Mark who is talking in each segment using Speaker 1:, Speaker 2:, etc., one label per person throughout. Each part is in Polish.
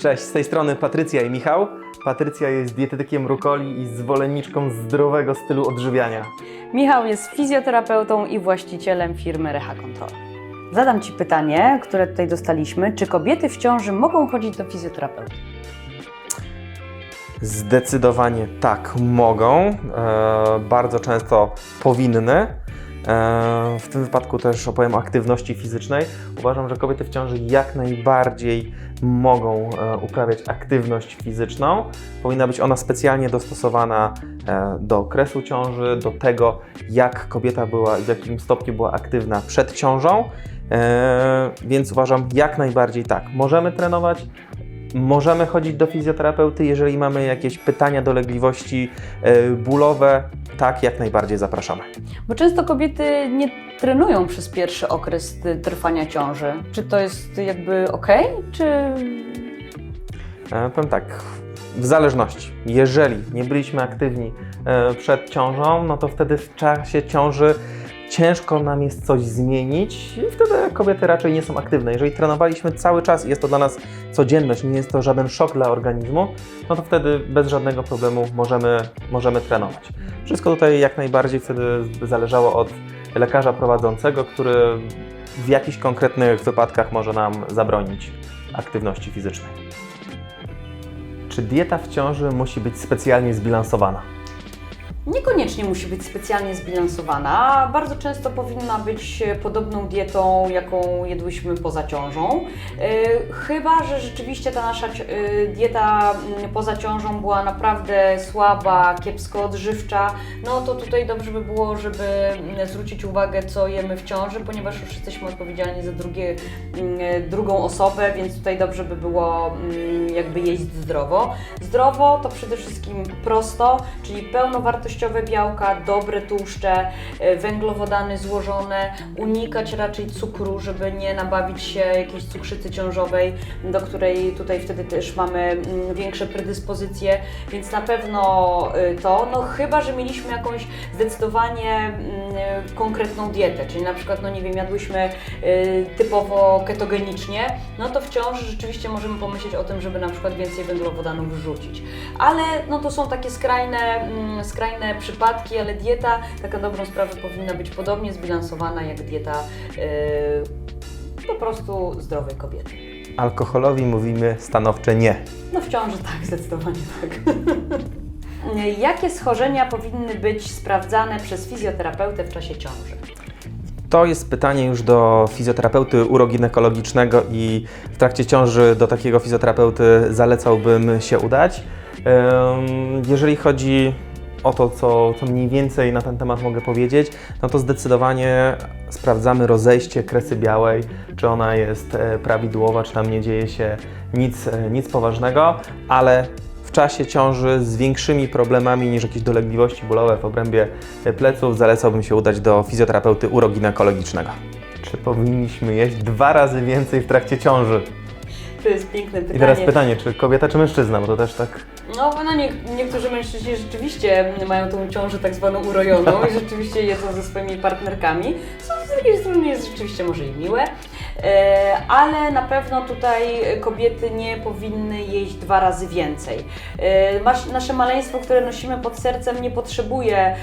Speaker 1: Cześć, z tej strony Patrycja i Michał. Patrycja jest dietetykiem rukoli i zwolenniczką zdrowego stylu odżywiania.
Speaker 2: Michał jest fizjoterapeutą i właścicielem firmy Reha Control. Zadam Ci pytanie, które tutaj dostaliśmy. Czy kobiety w ciąży mogą chodzić do fizjoterapeuty?
Speaker 1: Zdecydowanie tak, mogą. E, bardzo często powinny. E, w tym wypadku też opowiem o aktywności fizycznej. Uważam, że kobiety w ciąży jak najbardziej mogą e, uprawiać aktywność fizyczną. Powinna być ona specjalnie dostosowana e, do okresu ciąży, do tego, jak kobieta była i w jakim stopniu była aktywna przed ciążą. Więc uważam, jak najbardziej tak. Możemy trenować, Możemy chodzić do fizjoterapeuty, jeżeli mamy jakieś pytania, dolegliwości e, bólowe. Tak, jak najbardziej zapraszamy.
Speaker 2: Bo często kobiety nie trenują przez pierwszy okres trwania ciąży. Czy to jest jakby ok, czy
Speaker 1: E, Powiem tak, w zależności. Jeżeli nie byliśmy aktywni e, przed ciążą, no to wtedy w czasie ciąży ciężko nam jest coś zmienić i wtedy kobiety raczej nie są aktywne. Jeżeli trenowaliśmy cały czas i jest to dla nas codzienność, nie jest to żaden szok dla organizmu, no to wtedy bez żadnego problemu możemy, możemy trenować. Wszystko tutaj jak najbardziej wtedy zależało od lekarza prowadzącego, który w jakichś konkretnych wypadkach może nam zabronić aktywności fizycznej. Czy dieta w ciąży musi być specjalnie zbilansowana?
Speaker 2: Niekoniecznie musi być specjalnie zbilansowana. Bardzo często powinna być e, podobną dietą, jaką jedłyśmy poza ciążą. E, Chyba, że rzeczywiście ta nasza e, dieta mm, poza ciążą była naprawdę słaba, kiepsko odżywcza, no to tutaj dobrze by było, żeby mm, zwrócić uwagę, co jemy w ciąży, ponieważ już jesteśmy odpowiedzialni za drugie, mm, drugą osobę, więc tutaj dobrze by było jakby jeść zdrowo. Zdrowo to przede wszystkim prosto, czyli pełnowartościowe białka, dobre tłuszcze, e, węglowodany złożone, unikać raczej cukru, żeby nie nabawić się jakiejś cukrzycy ciążowej, do której tutaj wtedy też mamy mm, większe predyspozycje, więc na pewno y, to, no chyba, że mieliśmy jakąś zdecydowanie mm, konkretną dietę, czyli na przykład, no nie wiem, jadłyśmy y, typowo ketogenicznie, no to w ciąży rzeczywiście możemy pomyśleć o tym, żeby na przykład więcej węglowodanów wrzucić. Ale no to są takie skrajne, mm, skrajne przypadki, ale dieta, taka dobrą sprawę, powinna być podobnie zbilansowana jak dieta y, po prostu zdrowej kobiety.
Speaker 1: Alkoholowi mówimy stanowcze nie.
Speaker 2: No w ciąży tak, zdecydowanie tak. Jakie schorzenia powinny być sprawdzane przez fizjoterapeutę w czasie ciąży?
Speaker 1: To jest pytanie już do fizjoterapeuty uroginekologicznego i w trakcie ciąży do takiego fizjoterapeuty zalecałbym się udać. Jeżeli chodzi o to, co, co mniej więcej na ten temat mogę powiedzieć, no to zdecydowanie sprawdzamy rozejście kresy białej, czy ona jest e, prawidłowa, czy tam nie dzieje się nic, e, nic poważnego, ale w czasie ciąży z większymi problemami niż jakieś dolegliwości bólowe w obrębie pleców zalecałbym się udać do fizjoterapeuty uroginekologicznego. Czy powinniśmy jeść dwa razy więcej w trakcie ciąży?
Speaker 2: To jest piękne pytanie.
Speaker 1: I teraz pytanie, czy kobieta, czy mężczyzna, bo to też tak...
Speaker 2: No, no nie, niektórzy mężczyźni rzeczywiście mają tą ciążę tak zwaną urojoną i rzeczywiście jedzą ze swoimi partnerkami, co z drugiej strony jest rzeczywiście może i miłe. E, ale na pewno tutaj kobiety nie powinny jeść dwa razy więcej. E, nasze maleństwo, które nosimy pod sercem, nie potrzebuje e,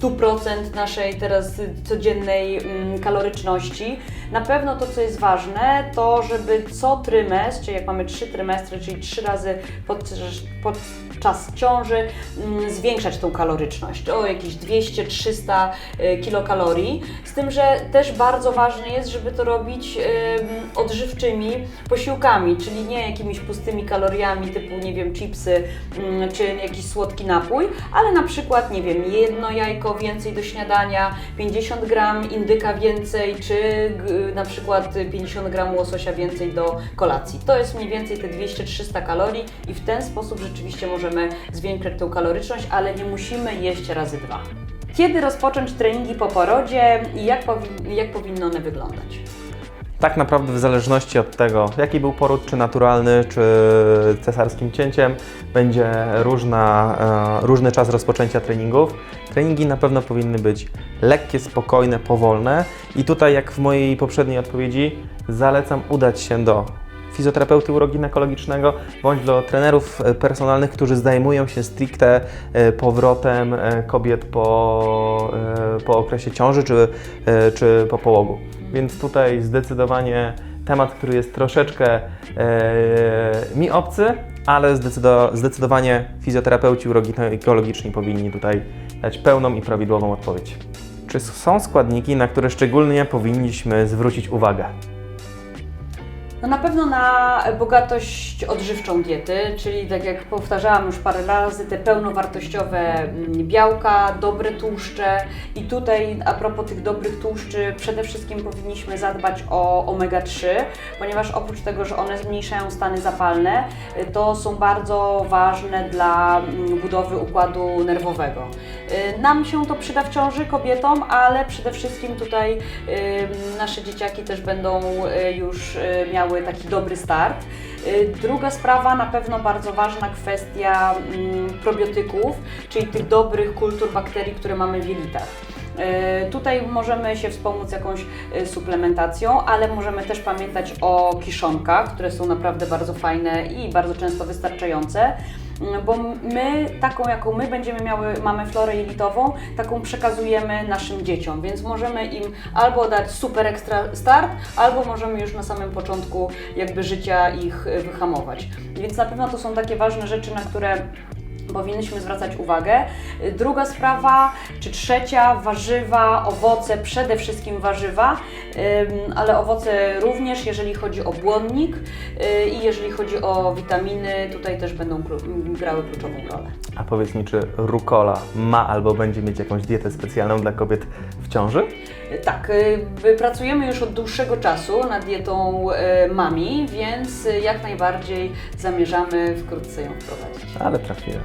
Speaker 2: 100% naszej teraz codziennej mm, kaloryczności. Na pewno to, co jest ważne, to żeby co trymestr, czyli jak mamy trzy trymestry, czyli trzy razy podczas, ciąży, mm, zwiększać tą kaloryczność o jakieś 200-300 y, kilokalorii. Z tym, że też bardzo ważne jest, żeby to robić ym, odżywczymi posiłkami, czyli nie jakimiś pustymi kaloriami typu, nie wiem, chipsy ym, czy jakiś słodki napój, ale na przykład, nie wiem, jedno jajko więcej do śniadania, 50 gram indyka więcej, czy na przykład 50 gram łososia więcej do kolacji. To jest mniej więcej te 200-300 kalorii i w ten sposób rzeczywiście możemy zwiększać tą kaloryczność, ale nie musimy jeść razy dwa. Kiedy rozpocząć treningi po porodzie i jak, powi- jak powinny one wyglądać?
Speaker 1: Tak naprawdę w zależności od tego, jaki był poród, czy naturalny, czy cesarskim cięciem, będzie różna, e, różny czas rozpoczęcia treningów. Treningi na pewno powinny być lekkie, spokojne, powolne i tutaj jak w mojej poprzedniej odpowiedzi zalecam udać się do fizjoterapeuty uroginekologicznego, bądź dla trenerów e, personalnych, którzy zajmują się stricte e, powrotem e, kobiet po, po okresie ciąży czy, czy po połogu. Więc tutaj zdecydowanie temat, który jest troszeczkę mi obcy, ale zdecydo, zdecydowanie fizjoterapeuci uroginekologiczni powinni tutaj dać pełną i prawidłową odpowiedź. Czy są składniki, na które szczególnie powinniśmy zwrócić uwagę?
Speaker 2: No na pewno na bogatość odżywczą diety, czyli tak jak powtarzałam już parę razy, te pełnowartościowe mm, białka, dobre tłuszcze i tutaj a propos tych dobrych tłuszczy przede wszystkim powinniśmy zadbać o omega-3, ponieważ oprócz tego, że one zmniejszają stany zapalne, y, to są bardzo ważne dla mm, budowy układu nerwowego. Y, Nam się to przyda w ciąży kobietom, ale przede wszystkim tutaj y, nasze dzieciaki też będą już y, miały taki dobry start. Y, Druga sprawa, na pewno bardzo ważna kwestia mm, probiotyków, czyli tych dobrych kultur bakterii, które mamy w jelitach. Y, Tutaj możemy się wspomóc jakąś y, suplementacją, ale możemy też pamiętać o kiszonkach, które są naprawdę bardzo fajne i bardzo często wystarczające. Mm, Bo my, taką jaką my będziemy miały, mamy florę jelitową, taką przekazujemy naszym dzieciom, więc możemy im albo dać super ekstra start, albo możemy już na samym początku jakby życia ich y, wyhamować. Więc na pewno to są takie ważne rzeczy, na które powinnyśmy zwracać uwagę. Druga sprawa, czy trzecia, warzywa, owoce, przede wszystkim warzywa, ale owoce również, jeżeli chodzi o błonnik y, i jeżeli chodzi o witaminy, tutaj też będą grały kluczową rolę.
Speaker 1: A powiedz mi, czy rukola ma albo będzie mieć jakąś dietę specjalną dla kobiet w ciąży?
Speaker 2: Tak, y, pracujemy już od dłuższego czasu nad dietą y, mami, więc y, jak najbardziej zamierzamy wkrótce ją wprowadzić.
Speaker 1: Ale trafiłem.